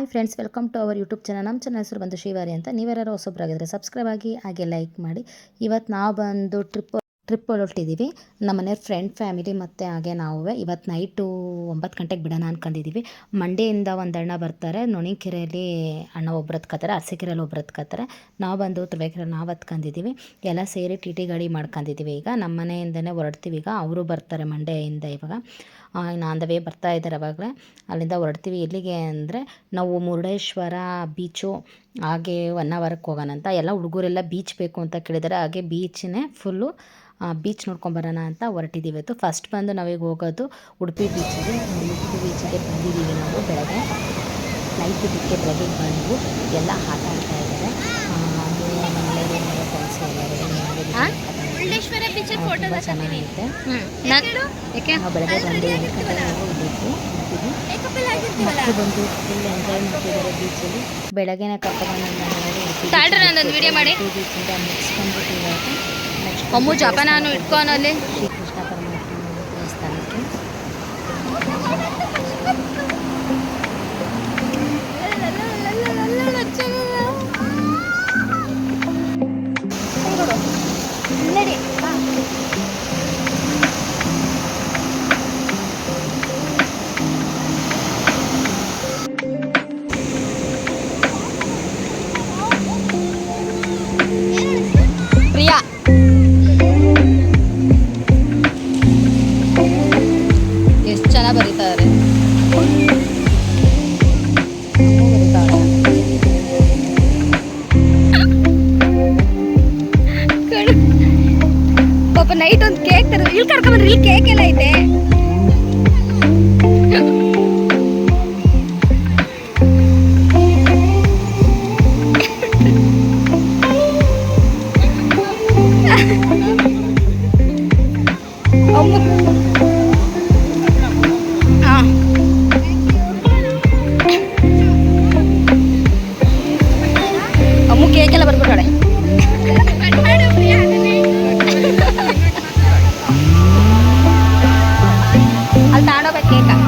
Hi friends, welcome to our YouTube channel. ನಮ್ಮ channel ಹೆಸರು ಬಂದು ಶ್ರೀವಾರಿ ಅಂತ. ನೀವ್ಯಾರು ಹೊಸೊಬ್ಬರಾಗಿದ್ದರೆ ಸಬ್ಸ್ಕ್ರೈಬ್ ಆಗಿ ಹಾಗೆ ಲೈಕ್ ಮಾಡಿ. ಇವತ್ತು ನಾವು ಬಂದು ಟ್ರಿಪ್ ಟ್ರಿಪ್ ಹೊರಟಿದ್ದೀವಿ ನಮ್ಮ ಮನೆಯವ್ರ ಫ್ರೆಂಡ್, ಫ್ಯಾಮಿಲಿ ಮತ್ತು ಹಾಗೆ ನಾವು ಇವತ್ತು ನೈಟು ಒಂಬತ್ತು ಗಂಟೆಗೆ ಬಿಡೋಣ ಅನ್ಕೊಂಡಿದ್ದೀವಿ ಮಂಡ್ಯದಿಂದ ಒಂದು ಅಣ್ಣ ಬರ್ತಾರೆ. ನೊಣಿಕೆರೆಯಲ್ಲಿ ಅಣ್ಣ ಒಬ್ರು ಹತ್ಕೋತಾರೆ ಅರಸೀಕೆರೆಯಲ್ಲಿ ಒಬ್ರು ಹತ್ಕೋತಾರೆ. ನಾವು ಬಂದು ತುರುವೇಕೆರೆ ನಾವು ಹತ್ಕೊಂಡಿದ್ದೀವಿ ಎಲ್ಲ ಸೇರಿ ಟಿ ಟಿ ಗಾಡಿ ಮಾಡ್ಕೊಂಡಿದ್ದೀವಿ ಈಗ. ನಮ್ಮ ಮನೆಯಿಂದನೇ ಹೊರಡ್ತೀವಿ ಈಗ. ಅವರು ಬರ್ತಾರೆ ಮಂಡ್ಯದಿಂದ ಇವಾಗ. ಇನ್ನು ಆನ್ ದ ವೇ ಬರ್ತಾ ಇದ್ದಾರೆ ಅವಾಗಲೇ. ಅಲ್ಲಿಂದ ಹೊರಡ್ತೀವಿ. ಎಲ್ಲಿಗೆ ಅಂದರೆ ನಾವು ಮುರುಡೇಶ್ವರ ಬೀಚು ಹಾಗೆ ಹೊನ್ನಾವರಕ್ಕೆ ಹೋಗೋಣ ಅಂತ. ಎಲ್ಲ ಹುಡುಗರೆಲ್ಲ ಬೀಚ್ ಬೇಕು ಅಂತ ಕೇಳಿದ್ದಾರೆ. ಹಾಗೆ ಬೀಚನ್ನೇ ಫುಲ್ಲು ಬೀಚ್ ನೋಡ್ಕೊಂಬರೋಣ ಅಂತ ಹೊರಟಿದ್ದೀವಿ. ಇವತ್ತು ಫಸ್ಟ್ ಬಂದು ನಾವೀಗ ಹೋಗೋದು ಉಡುಪಿ ಬೀಚಿಗೆ ಉಡುಪಿ ಬೀಚಿಗೆ ಬಂದಿದ್ದೀವಿ ನಾವು ಬೆಳಗ್ಗೆ. ನೈಟ್ ಬಿಟ್ಟಿಗೆ ಬೆಳಗ್ಗೆ ಬಂದು ಎಲ್ಲ ಆಟ ಆಡ್ತಾ ಇದ್ದಾರೆ ಹಾಗೆ ಮನೆಯವರು ಮನೆ ಫ್ರೆಂಡ್ಸ್ ಮುರುಡೇಶ್ವರ ಬೀಚ್ ಎಲ್ಲರೂ ಫೋಟೋ ತುಂಬ ಚೆನ್ನಾಗಿರುತ್ತೆ ಯಾಕೆ ನಾವು ಬೆಳಗ್ಗೆ ಬಂದು ಎಂಟು ಗಂಟೆಗೆ ಮಕ್ಕಳು ಬಂದು ಫುಲ್ ಎಂಜಾಯ್ ಮಾಡ್ತಿದ್ದಾರೆ ಬೀಚಲ್ಲಿ ಬೆಳಗ್ಗೆನೇ ತಾಳ್ರಿ ವಿಡಿಯೋ ಮಾಡಿ. ಬೀಚಿಂದ ಮುಗಿಸ್ಕೊಂಡು ಅಮ್ಮು ಜಪನಾನು ಇಟ್ಕೊನಲ್ಲಿ ಚೆನ್ನಾಗಿ ಅಲ್ಲಿ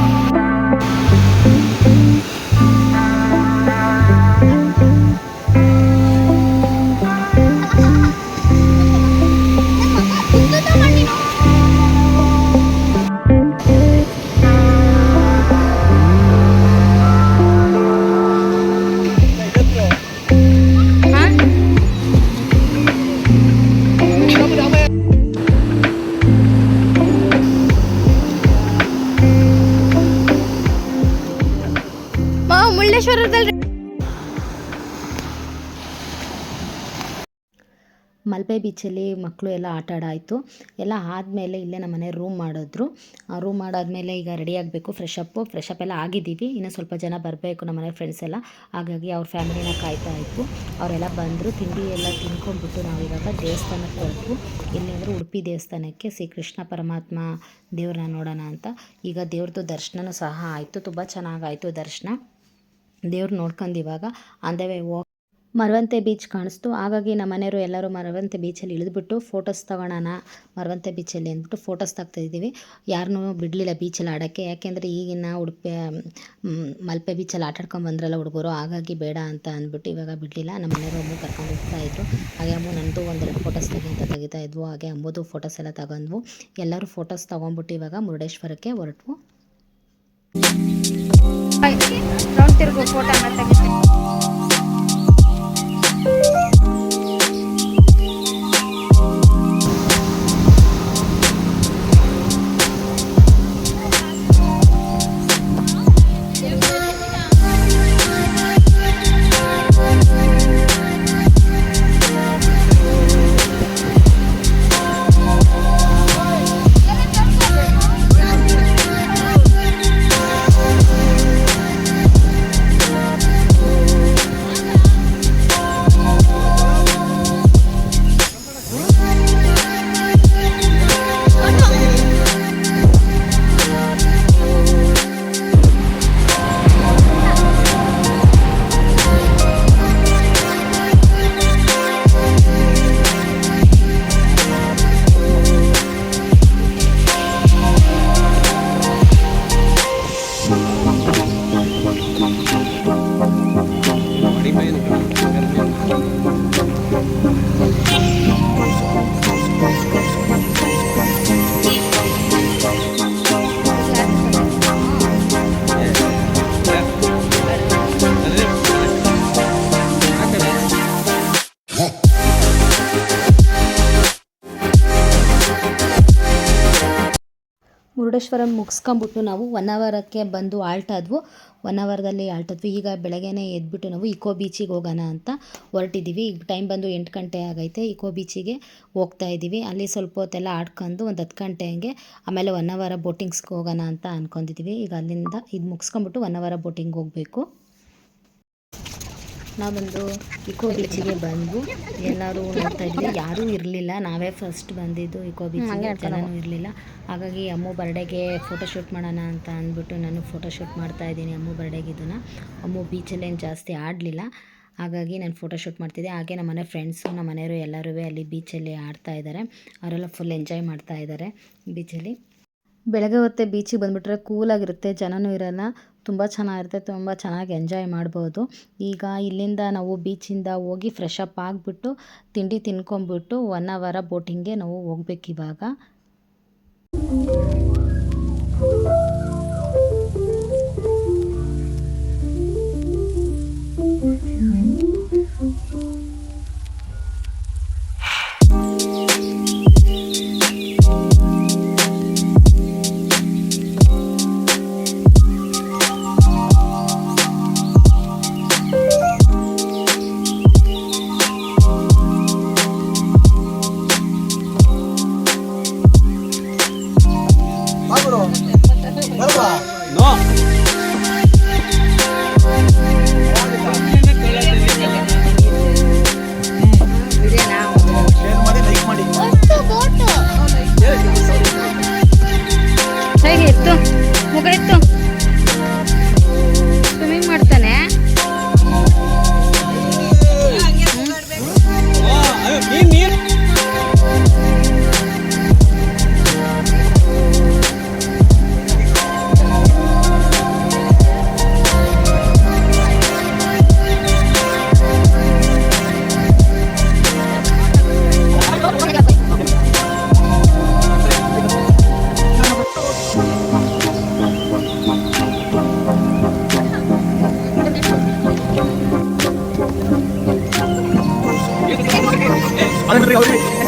ಮಲ್ಪೆ ಬೀಚಲ್ಲಿ ಮಕ್ಕಳು ಎಲ್ಲ ಆಟ ಆಡಾಯಿತು. ಎಲ್ಲ ಆದಮೇಲೆ ಇಲ್ಲೇ ನಮ್ಮನೆ ರೂಮ್ ಮಾಡಿದ್ರು. ರೂಮ್ ಮಾಡಾದಮೇಲೆ ಈಗ ರೆಡಿ ಆಗಬೇಕು ಫ್ರೆಶ್ ಅಪ್ಪು ಫ್ರೆಶ್ ಅಪ್ ಎಲ್ಲ ಆಗಿದ್ದೀವಿ. ಇನ್ನೂ ಸ್ವಲ್ಪ ಜನ ಬರಬೇಕು ನಮ್ಮ ಮನೆ ಫ್ರೆಂಡ್ಸ್ ಎಲ್ಲ. ಹಾಗಾಗಿ ಅವ್ರ ಫ್ಯಾಮಿಲಿನ ಕಾಯ್ತಾ ಇತ್ತು ಅವರೆಲ್ಲ ಬಂದರು, ತಿಂಡಿ ಎಲ್ಲ ತಿನ್ಕೊಂಡ್ಬಿಟ್ಟು ನಾವು ಇವಾಗ ದೇವಸ್ಥಾನಕ್ಕೆ ಹೊರಟು ಇಲ್ಲಿ ಅಂದರೆ ಉಡುಪಿ ದೇವಸ್ಥಾನಕ್ಕೆ ಶ್ರೀ ಕೃಷ್ಣ ಪರಮಾತ್ಮ ದೇವ್ರನ್ನ ನೋಡೋಣ ಅಂತ. ಈಗ ದೇವ್ರದ್ದು ದರ್ಶನವೂ ಸಹ ಆಯಿತು. ತುಂಬ ಚೆನ್ನಾಗಾಯಿತು ದರ್ಶನ. ದೇವ್ರು ನೋಡ್ಕೊಂಡು ಇವಾಗ ಹೋಗ್ ಮರವಂತೆ ಬೀಚ್ ಕಾಣಿಸ್ತು. ಹಾಗಾಗಿ ನಮ್ಮ ಮನೆಯವರು ಎಲ್ಲರೂ ಮರವಂತೆ ಬೀಚಲ್ಲಿ ಇಳಿದುಬಿಟ್ಟು ಫೋಟೋಸ್ ತೊಗೊಳೋಣ ಮರವಂತೆ ಬೀಚಲ್ಲಿ ಅಂದ್ಬಿಟ್ಟು ಫೋಟೋಸ್ ತೆಗ್ತಾಯಿದ್ದೀವಿ ಯಾರನ್ನೂ ಬಿಡಲಿಲ್ಲ ಬೀಚಲ್ಲಿ ಆಡೋಕ್ಕೆ. ಯಾಕೆಂದರೆ ಈಗಿನ ಉಡುಪಿ ಮಲ್ಪೆ ಬೀಚಲ್ಲಿ ಆಟಾಡ್ಕೊಂಡು ಬಂದ್ರಲ್ಲ ಹುಡುಗರು, ಹಾಗಾಗಿ ಬೇಡ ಅಂತ ಅಂದ್ಬಿಟ್ಟು ಇವಾಗ ಬಿಡಲಿಲ್ಲ. ನಮ್ಮ ಮನೆಯವರು ಅಮ್ಮು ಕರ್ಕೊಂಡು ಹೋಗ್ತಾ ಇದ್ದರು ಹಾಗೆ ಅಮ್ಮು ನಂದು ಒಂದೆರಡು ಫೋಟೋಸ್ ತೆಗಿ ಅಂತ ತೆಗಿತಾ ಇದ್ವು. ಹಾಗೆ ಅಮ್ಮದು ಫೋಟೋಸ್ ಎಲ್ಲ ತಗೊಂಡ್ವು. ಎಲ್ಲರೂ ಫೋಟೋಸ್ ತೊಗೊಂಡ್ಬಿಟ್ಟು ಇವಾಗ ಮುರುಡೇಶ್ವರಕ್ಕೆ ಹೊರಟ್ವು. ಫೋಟೋ ಮುರುಡೇಶ್ವರ ಮುಗಿಸ್ಕೊಂಬಿಟ್ಟು ನಾವು ಒನ್ ಅವರಕ್ಕೆ ಬಂದು ಆಲ್ಟ್ ಒನ್ ಅವರ್ದಲ್ಲಿ ಆಲ್ಟ್ ಆದ್ವಿ ಈಗ ಬೆಳಗ್ಗೆನೇ ಎದ್ಬಿಟ್ಟು ನಾವು ಇಕೋ ಬೀಚಿಗೆ ಹೋಗೋಣ ಅಂತ ಹೊರಟಿದ್ದೀವಿ. ಈಗ ಟೈಮ್ ಬಂದು ಎಂಟು ಗಂಟೆ ಆಗೈತೆ. ಇಕೋ ಬೀಚಿಗೆ ಹೋಗ್ತಾ ಇದ್ದೀವಿ. ಅಲ್ಲಿ ಸ್ವಲ್ಪ ಹೊತ್ತೆಲ್ಲ ಆಡ್ಕೊಂಡು ಒಂದು ಹತ್ತು ಗಂಟೆ ಹಂಗೆ ಆಮೇಲೆ ಒನ್ ಅವರ ಬೋಟಿಂಗ್ಸ್ಗೆ ಹೋಗೋಣ ಅಂತ ಅಂದ್ಕೊಂಡಿದ್ದೀವಿ ಈಗ ಅಲ್ಲಿಂದ ಇದು ಮುಗಿಸ್ಕೊಂಬಿಟ್ಟು ಒನ್ ಅವರ ಬೋಟಿಂಗ್ ಹೋಗಬೇಕು. ನಾವೊಂದು ಇಕೋ ಬೀಚಿಗೆ ಬಂದು ಎಲ್ಲರೂ ನೋಡ್ತಾ ಇದ್ವಿ. ಯಾರೂ ಇರಲಿಲ್ಲ. ನಾವೇ ಫಸ್ಟ್ ಬಂದಿದ್ದು ಇಕೋ ಬೀಚಿಗೆ ಜನನೂ ಇರಲಿಲ್ಲ. ಹಾಗಾಗಿ ಅಮ್ಮು ಬರ್ಡೇಗೆ ಫೋಟೋಶೂಟ್ ಮಾಡೋಣ ಅಂತ ಅಂದ್ಬಿಟ್ಟು ನಾನು ಫೋಟೋಶೂಟ್ ಮಾಡ್ತಾ ಇದ್ದೀನಿ ಅಮ್ಮು ಬರ್ಡೇಗೆ ಇದನ್ನು. ಅಮ್ಮು ಬೀಚಲ್ಲೇನು ಜಾಸ್ತಿ ಆಡಲಿಲ್ಲ. ಹಾಗಾಗಿ ನಾನು ಫೋಟೋಶೂಟ್ ಮಾಡ್ತಿದ್ದೆ. ಹಾಗೆ ನಮ್ಮ ಮನೆ ಫ್ರೆಂಡ್ಸು ನಮ್ಮ ಮನೆಯವರು ಎಲ್ಲರೂ ಅಲ್ಲಿ ಬೀಚಲ್ಲಿ ಆಡ್ತಾ ಇದ್ದಾರೆ. ಅವರೆಲ್ಲ ಫುಲ್ ಎಂಜಾಯ್ ಮಾಡ್ತಾ ಇದ್ದಾರೆ ಬೀಚಲ್ಲಿ ಬೆಳಗ್ಗೆ ಹೊತ್ತೆ ಬೀಚಿಗೆ ಬಂದುಬಿಟ್ರೆ ಕೂಲಾಗಿರುತ್ತೆ ಜನನೂ ಇರಲ್ಲ, ತುಂಬ ಚೆನ್ನಾಗಿರುತ್ತೆ, ತುಂಬ ಚೆನ್ನಾಗಿ ಎಂಜಾಯ್ ಮಾಡ್ಬೋದು. ಈಗ ಇಲ್ಲಿಂದ ನಾವು ಬೀಚಿಂದ ಹೋಗಿ ಫ್ರೆಶ್ ಅಪ್ ಆಗಿಬಿಟ್ಟು, ತಿಂಡಿ ತಿನ್ಕೊಂಬಿಟ್ಟು ಒನ್ ಅವರ ಬೋಟಿಂಗ್ಗೆ ನಾವು ಹೋಗ್ಬೇಕು Abre.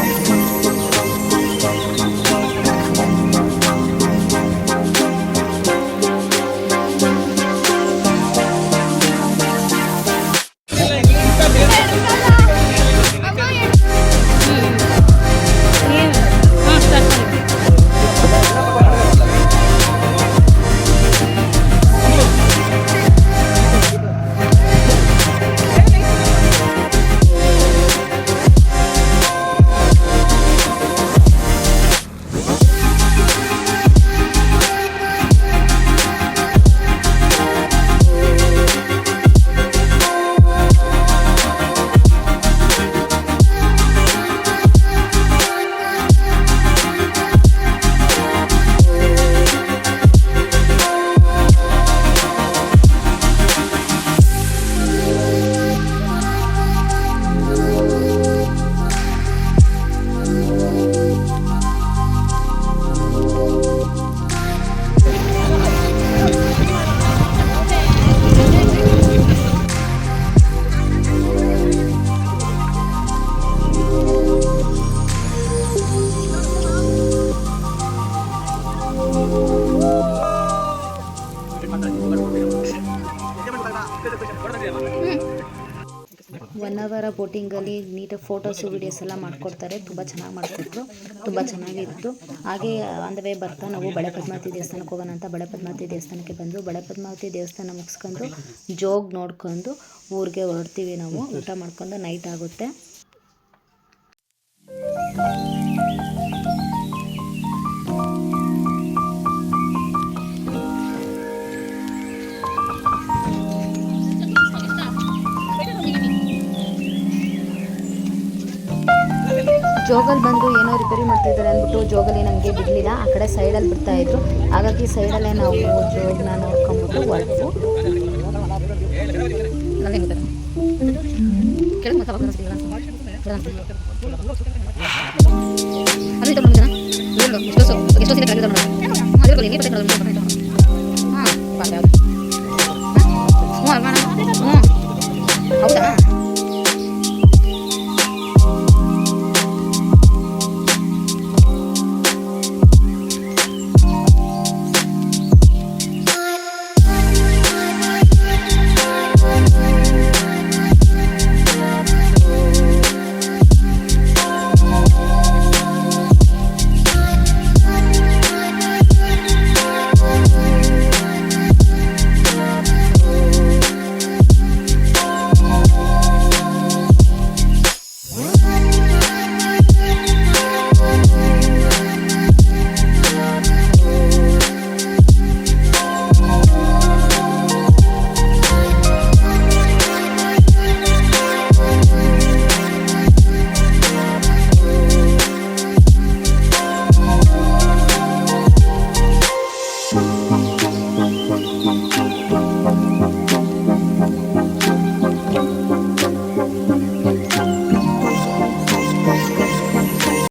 ಒನ್ ಅವರ ಬೋಟಿಂಗಲ್ಲಿ ನೀಟಾಗಿ ಫೋಟೋಸು ವೀಡಿಯೋಸ್ ಎಲ್ಲ ಮಾಡಿಕೊಡ್ತಾರೆ. ತುಂಬ ಚೆನ್ನಾಗಿ ಮಾಡಿಕೊಟ್ರು. ತುಂಬ ಚೆನ್ನಾಗಿತ್ತು. ಹಾಗೆ ಆನ್ ದ ವೇ ಬರ್ತಾ ನಾವು ಬಳೆ ಪದ್ಮಾವತಿ ದೇವಸ್ಥಾನಕ್ಕೆ ಹೋಗೋಣ ಅಂತ ಬಳೆ ಪದ್ಮಾವತಿ ದೇವಸ್ಥಾನಕ್ಕೆ ಬಂದು, ಬಳೆ ಪದ್ಮಾವತಿ ದೇವಸ್ಥಾನ ಮುಗಿಸ್ಕೊಂಡು, ಜೋಗ್ ನೋಡ್ಕೊಂಡು ಊರಿಗೆ ಹೊರಡ್ತೀವಿ ನಾವು. ಊಟ ಮಾಡ್ಕೊಂಡು ನೈಟ್ ಆಗುತ್ತೆ. ಜೋಗಲ್ಲಿ ಬಂದು ಏನೋ ರಿಪೇರಿ ಮಾಡ್ತಿದ್ದಾರೆ ಅಂದ್ಬಿಟ್ಟು ಜೋಗಲಿ ನಮಗೆ ಬಿಡಲಿಲ್ಲ. ಆ ಕಡೆ ಸೈಡಲ್ಲಿ ಬಿಡ್ತಾ ಇದ್ರು. ಹಾಗಾಗಿ ಸೈಡಲ್ಲೇ ನಾವು ಜೋಗನ ನೋಡ್ಕೊಂಬಿಟ್ಟು ಹೊರಟು. ಹೌದಾ?